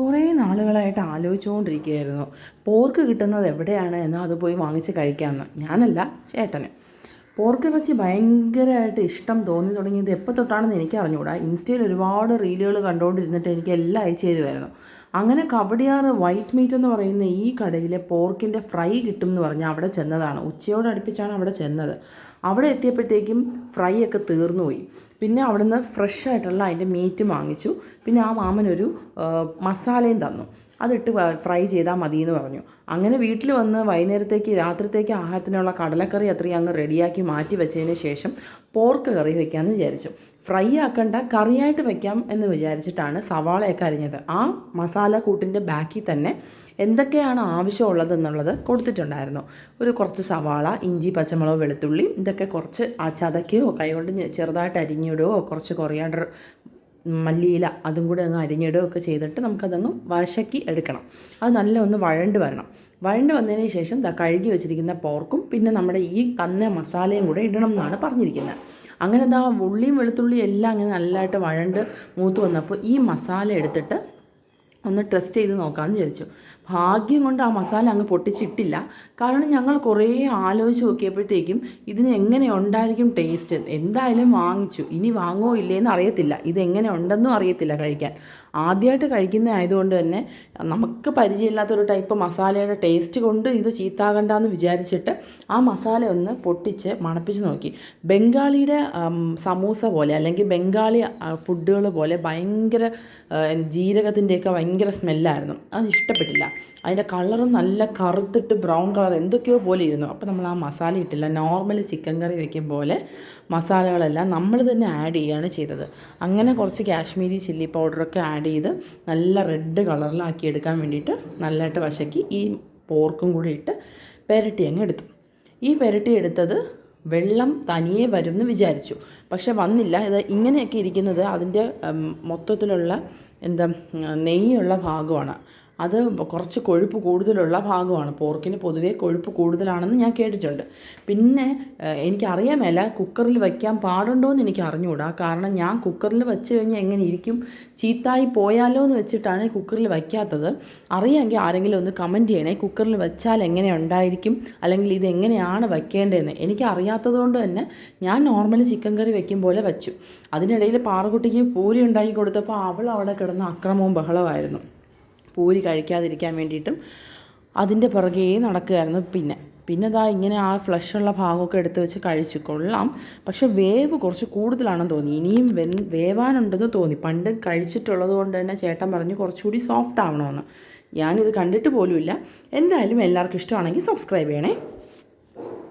കുറേ നാളുകളായിട്ട് ആലോചിച്ചുകൊണ്ടിരിക്കുകയായിരുന്നു. പോർക്ക് കിട്ടുന്നത് എവിടെയാണ് എന്നാൽ അത് പോയി വാങ്ങിച്ച് കഴിക്കാമെന്ന്. ഞാനല്ല ചേട്ടന്. പോർക്ക് ഇറച്ചി ഭയങ്കരമായിട്ട് ഇഷ്ടം തോന്നി തുടങ്ങിയത് എപ്പോൾ തൊട്ടാണെന്ന് എനിക്ക് അറിഞ്ഞുകൂടാ ഇൻസ്റ്റയിൽ ഒരുപാട് റീലുകൾ കണ്ടുകൊണ്ടിരുന്നിട്ട് എനിക്ക് എല്ലാം അയച്ചു തരുമായിരുന്നു അങ്ങനെ കബഡിയാറ് വൈറ്റ് മീറ്റ് എന്ന് പറയുന്ന ഈ കടയിലെ പോർക്കിന്റെ ഫ്രൈ കിട്ടും എന്ന് പറഞ്ഞാൽ അവിടെ ചെന്നതാണ്. ഉച്ചയോട് അടുപ്പിച്ചാണ് അവിടെ ചെന്നത്. അവിടെ എത്തിയപ്പോഴത്തേക്കും ഫ്രൈ ഒക്കെ തീർന്നുപോയി. പിന്നെ അവിടുന്ന് ഫ്രഷ് ആയിട്ടുള്ള അതിന്റെ മീറ്റ് വാങ്ങിച്ചു. പിന്നെ ആ മാമനൊരു മസാലയും തന്നു. അതിട്ട് ഫ്രൈ ചെയ്താൽ മതി എന്ന് പറഞ്ഞു. അങ്ങനെ വീട്ടിൽ വന്ന് വൈകുന്നേരത്തേക്ക് രാത്രിത്തേക്ക് ആഹാരത്തിനുള്ള കടലക്കറി അത്രയും അങ്ങ് റെഡിയാക്കി മാറ്റി വെച്ചതിന് ശേഷം പോർക്ക് കറി വെക്കാമെന്ന് വിചാരിച്ചു. ഫ്രൈ ആക്കണ്ട കറിയായിട്ട് വെക്കാം എന്ന് വിചാരിച്ചിട്ടാണ് സവാളയൊക്കെ അരിഞ്ഞത്. ആ മസാല കൂട്ടിന്റെ ബാക്കിൽ തന്നെ എന്തൊക്കെയാണ് ആവശ്യമുള്ളത് എന്നുള്ളത് കൊടുത്തിട്ടുണ്ടായിരുന്നു. ഒരു കുറച്ച് സവാള ഇഞ്ചി പച്ചമുളക് വെളുത്തുള്ളി ഇതൊക്കെ കുറച്ച് ആ ചതയ്ക്കുകയോ കൈകൊണ്ട് ചെറുതായിട്ട് അരിഞ്ഞിടുകയോ കുറച്ച് കൊറിയാണ്ടർ മല്ലിയില അതും കൂടെ അങ്ങ് അരിഞ്ഞിടുകയോ ഒക്കെ ചെയ്തിട്ട് നമുക്കതങ്ങ് വശക്കി എടുക്കണം. അത് നല്ല ഒന്ന് വഴണ്ട് വരണം. വഴണ്ട് വന്നതിന് ശേഷം കഴുകി വെച്ചിരിക്കുന്ന പോർക്കും പിന്നെ നമ്മുടെ ഈ കന്ന മസാലയും കൂടെ ഇടണം എന്നാണ് പറഞ്ഞിരിക്കുന്നത്. അങ്ങനെ ദാ ഉള്ളിയും വെളുത്തുള്ളിയും എല്ലാം അങ്ങനെ നല്ലതായിട്ട് വഴണ്ട് മൂത്ത് വന്നപ്പോൾ ഈ മസാല എടുത്തിട്ട് ഒന്ന് ട്രസ്റ്റ് ചെയ്ത് നോക്കാമെന്ന് വിചാരിച്ചു. ഭാഗ്യം കൊണ്ട് ആ മസാല അങ്ങ് പൊട്ടിച്ചിട്ടില്ല. കാരണം ഞങ്ങൾ കുറേ ആലോചിച്ച് നോക്കിയപ്പോഴത്തേക്കും ഇതിന് എങ്ങനെ ഉണ്ടായിരിക്കും ടേസ്റ്റ് എന്തായാലും വാങ്ങിച്ചു. ഇനി വാങ്ങോ ഇല്ലേന്ന് അറിയത്തില്ല. ഇതെങ്ങനെ ഉണ്ടെന്നും അറിയത്തില്ല കഴിക്കാൻ. ആദ്യമായിട്ട് കഴിക്കുന്ന ആയതുകൊണ്ട് തന്നെ നമുക്ക് പരിചയമില്ലാത്തൊരു ടൈപ്പ് മസാലയുടെ ടേസ്റ്റ് കൊണ്ട് ഇത് ചീത്താകണ്ടെന്ന് വിചാരിച്ചിട്ട് ആ മസാല ഒന്ന് പൊട്ടിച്ച് മണപ്പിച്ച് നോക്കി. ബംഗാളിയുടെ സമൂസ പോലെ അല്ലെങ്കിൽ ബംഗാളി ഫുഡുകൾ പോലെ ഭയങ്കര ജീരകത്തിന്റെയൊക്കെ ഭയങ്കര സ്മെല്ലായിരുന്നു. അത് ഇഷ്ടപ്പെട്ടില്ല. അതിന്റെ കളറും നല്ല കറുത്തിട്ട് ബ്രൗൺ കളർ എന്തൊക്കെയോ പോലെ ഇരുന്നു. അപ്പോൾ നമ്മൾ ആ മസാല ഇട്ടില്ല. നോർമൽ ചിക്കൻ കറി വയ്ക്കും പോലെ മസാലകളെല്ലാം നമ്മൾ തന്നെ ആഡ് ചെയ്യുകയാണ് ചെയ്തത്. അങ്ങനെ കുറച്ച് കാശ്മീരി ചില്ലി പൗഡറൊക്കെ ആഡ് ചെയ്ത് നല്ല റെഡ് കളറിലാക്കി എടുക്കാൻ വേണ്ടിയിട്ട് നല്ലതായിട്ട് വശക്കി ഈ പോർക്കും കൂടി ഇട്ട് പെരട്ടി അങ്ങ് എടുത്തു. ഈ പെരട്ടി എടുത്തത് വെള്ളം തനിയെ വരും എന്ന് വിചാരിച്ചു. പക്ഷെ വന്നില്ല. ഇത് ഇങ്ങനെയൊക്കെ ഇരിക്കുന്നത് അതിന്റെ മൊത്തത്തിലുള്ള എന്താ നെയ്യുള്ള ഭാഗമാണ്. അത് കുറച്ച് കൊഴുപ്പ് കൂടുതലുള്ള ഭാഗമാണ്. പോർക്കിന് പൊതുവേ കൊഴുപ്പ് കൂടുതലാണെന്ന് ഞാൻ കേട്ടിട്ടുണ്ട്. പിന്നെ എനിക്കറിയാൻ മേല കുക്കറിൽ വയ്ക്കാൻ പാടുണ്ടോ എന്ന് എനിക്ക് അറിഞ്ഞുകൂടാ കാരണം ഞാൻ കുക്കറിൽ വെച്ച് കഴിഞ്ഞാൽ എങ്ങനെ ഇരിക്കും? ചീത്തായി പോയാലോ എന്ന് വെച്ചിട്ടാണ് കുക്കറിൽ വയ്ക്കാത്തത്. അറിയാമെങ്കിൽ ആരെങ്കിലും ഒന്ന് കമന്റ് ചെയ്യണേ. കുക്കറിൽ വെച്ചാൽ എങ്ങനെ ഉണ്ടായിരിക്കും? അല്ലെങ്കിൽ ഇത് എങ്ങനെയാണ് വയ്ക്കേണ്ടതെന്ന്. എനിക്ക് അറിയാത്തത് കൊണ്ട് തന്നെ ഞാൻ നോർമലി ചിക്കൻ കറി വെക്കും പോലെ വെച്ചു. അതിനിടയിൽ പാറക്കുട്ടിക്ക് പൂരി ഉണ്ടാക്കി കൊടുത്തപ്പോൾ അവൾ അവിടെ കിടന്ന അക്രമവും ബഹളമായിരുന്നു പൂരി കഴിക്കാതിരിക്കാൻ വേണ്ടിയിട്ടും അതിന്റെ പുറകെ നടക്കുകയായിരുന്നു. പിന്നെ പിന്നെ ദാ ഇങ്ങനെ ആ ഫ്ലഷുള്ള ഭാഗമൊക്കെ എടുത്ത് വെച്ച് കഴിച്ചു. കൊള്ളാം. പക്ഷെ വേവ് കുറച്ച് കൂടുതലാണെന്ന് തോന്നി. ഇനിയും വെ വേവാനുണ്ടെന്ന് തോന്നി. പണ്ട് കഴിച്ചിട്ടുള്ളത് കൊണ്ട് തന്നെ ചേട്ടൻ പറഞ്ഞു കുറച്ചുകൂടി സോഫ്റ്റ് ആവണമെന്ന്. ഞാനിത് കണ്ടിട്ട് പോലുമില്ല. എന്തായാലും എല്ലാവർക്കും ഇഷ്ടമാണെങ്കിൽ സബ്സ്ക്രൈബ് ചെയ്യണേ.